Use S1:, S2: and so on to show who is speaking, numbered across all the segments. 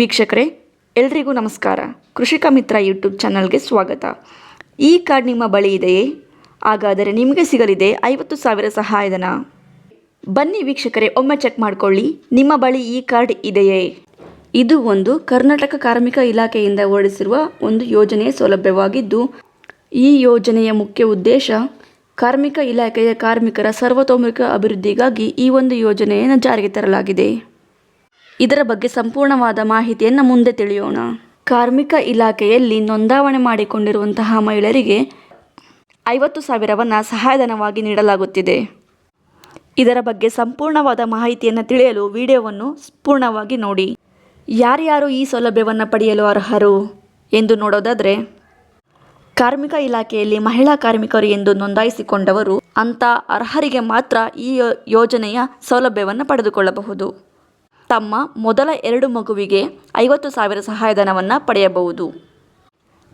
S1: ವೀಕ್ಷಕರೇ, ಎಲ್ರಿಗೂ ನಮಸ್ಕಾರ. ಕೃಷಿಕ ಮಿತ್ರ ಯೂಟ್ಯೂಬ್ ಚಾನಲ್ಗೆ ಸ್ವಾಗತ. ಈ ಕಾರ್ಡ್ ನಿಮ್ಮ ಬಳಿ ಇದೆಯೇ? ಹಾಗಾದರೆ ನಿಮಗೆ ಸಿಗಲಿದೆ ಐವತ್ತು ಸಾವಿರ ಸಹಾಯಧನ. ಬನ್ನಿ ವೀಕ್ಷಕರೇ, ಒಮ್ಮೆ ಚೆಕ್ ಮಾಡಿಕೊಳ್ಳಿ. ನಿಮ್ಮ ಬಳಿ ಈ ಕಾರ್ಡ್ ಇದೆಯೇ? ಇದು ಒಂದು ಕರ್ನಾಟಕ ಕಾರ್ಮಿಕ ಇಲಾಖೆಯಿಂದ ಹೊರಡಿಸಿರುವ ಒಂದು ಯೋಜನೆಯ ಸೌಲಭ್ಯವಾಗಿದ್ದು, ಈ ಯೋಜನೆಯ ಮುಖ್ಯ ಉದ್ದೇಶ ಕಾರ್ಮಿಕ ಇಲಾಖೆಯ ಕಾರ್ಮಿಕರ ಸರ್ವತೋಮುಖ ಅಭಿವೃದ್ಧಿಗಾಗಿ ಈ ಒಂದು ಯೋಜನೆಯನ್ನು ಜಾರಿಗೆ ತರಲಾಗಿದೆ. ಇದರ ಬಗ್ಗೆ ಸಂಪೂರ್ಣವಾದ ಮಾಹಿತಿಯನ್ನು ಮುಂದೆ ತಿಳಿಯೋಣ. ಕಾರ್ಮಿಕ ಇಲಾಖೆಯಲ್ಲಿ ನೋಂದಾವಣೆ ಮಾಡಿಕೊಂಡಿರುವಂತಹ ಮಹಿಳೆಯರಿಗೆ ಐವತ್ತು ಸಾವಿರವನ್ನು ಸಹಾಯಧನವಾಗಿ ನೀಡಲಾಗುತ್ತಿದೆ. ಇದರ ಬಗ್ಗೆ ಸಂಪೂರ್ಣವಾದ ಮಾಹಿತಿಯನ್ನು ತಿಳಿಯಲು ವಿಡಿಯೋವನ್ನು ಪೂರ್ಣವಾಗಿ ನೋಡಿ. ಯಾರ್ಯಾರು ಈ ಸೌಲಭ್ಯವನ್ನು ಪಡೆಯಲು ಅರ್ಹರು ಎಂದು ನೋಡೋದಾದರೆ, ಕಾರ್ಮಿಕ ಇಲಾಖೆಯಲ್ಲಿ ಮಹಿಳಾ ಕಾರ್ಮಿಕರು ಎಂದು ನೋಂದಾಯಿಸಿಕೊಂಡವರು ಅಂತ ಅರ್ಹರಿಗೆ ಮಾತ್ರ ಈ ಯೋಜನೆಯ ಸೌಲಭ್ಯವನ್ನು ಪಡೆದುಕೊಳ್ಳಬಹುದು. ತಮ್ಮ ಮೊದಲ ಎರಡು ಮಗುವಿಗೆ ಐವತ್ತು ಸಾವಿರ ಸಹಾಯಧನವನ್ನು ಪಡೆಯಬಹುದು.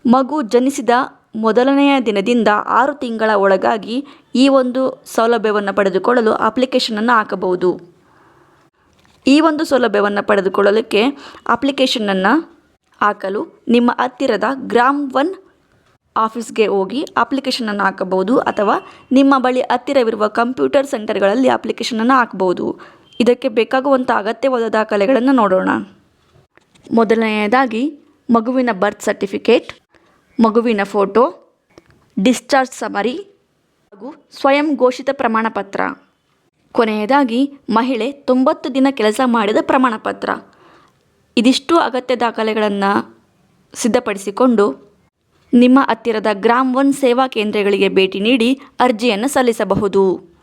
S1: ಮಗು ಜನಿಸಿದ ಮೊದಲನೆಯ ದಿನದಿಂದ ಆರು ತಿಂಗಳ ಒಳಗಾಗಿ ಈ ಒಂದು ಸೌಲಭ್ಯವನ್ನು ಪಡೆದುಕೊಳ್ಳಲು ಅಪ್ಲಿಕೇಶನನ್ನು ಹಾಕಬಹುದು. ಈ ಒಂದು ಸೌಲಭ್ಯವನ್ನು ಪಡೆದುಕೊಳ್ಳಲಿಕ್ಕೆ ಅಪ್ಲಿಕೇಶನನ್ನು ಹಾಕಲು ನಿಮ್ಮ ಹತ್ತಿರದ ಗ್ರಾಮ್ ಒನ್ ಆಫೀಸ್ಗೆ ಹೋಗಿ ಅಪ್ಲಿಕೇಶನನ್ನು ಹಾಕಬಹುದು ಅಥವಾ ನಿಮ್ಮ ಬಳಿ ಹತ್ತಿರವಿರುವ ಕಂಪ್ಯೂಟರ್ ಸೆಂಟರ್ಗಳಲ್ಲಿ ಅಪ್ಲಿಕೇಶನನ್ನು ಹಾಕಬಹುದು. ಇದಕ್ಕೆ ಬೇಕಾಗುವಂಥ ಅಗತ್ಯವಾದ ದಾಖಲೆಗಳನ್ನು ನೋಡೋಣ. ಮೊದಲನೆಯದಾಗಿ, ಮಗುವಿನ ಬರ್ತ್ ಸರ್ಟಿಫಿಕೇಟ್ ಮಗುವಿನ ಫೋಟೋ ಡಿಸ್ಚಾರ್ಜ್ ಸಮರಿ ಹಾಗೂ ಸ್ವಯಂ ಘೋಷಿತ ಪ್ರಮಾಣಪತ್ರ. ಕೊನೆಯದಾಗಿ, ಮಹಿಳೆ ತೊಂಬತ್ತು ದಿನ ಕೆಲಸ ಮಾಡಿದ ಪ್ರಮಾಣಪತ್ರ. ಇದಿಷ್ಟು ಅಗತ್ಯ ದಾಖಲೆಗಳನ್ನು ಸಿದ್ಧಪಡಿಸಿಕೊಂಡು ನಿಮ್ಮ ಹತ್ತಿರದ ಗ್ರಾಮ್ ಒನ್ ಸೇವಾ ಕೇಂದ್ರಗಳಿಗೆ ಭೇಟಿ ನೀಡಿ ಅರ್ಜಿಯನ್ನು ಸಲ್ಲಿಸಬಹುದು.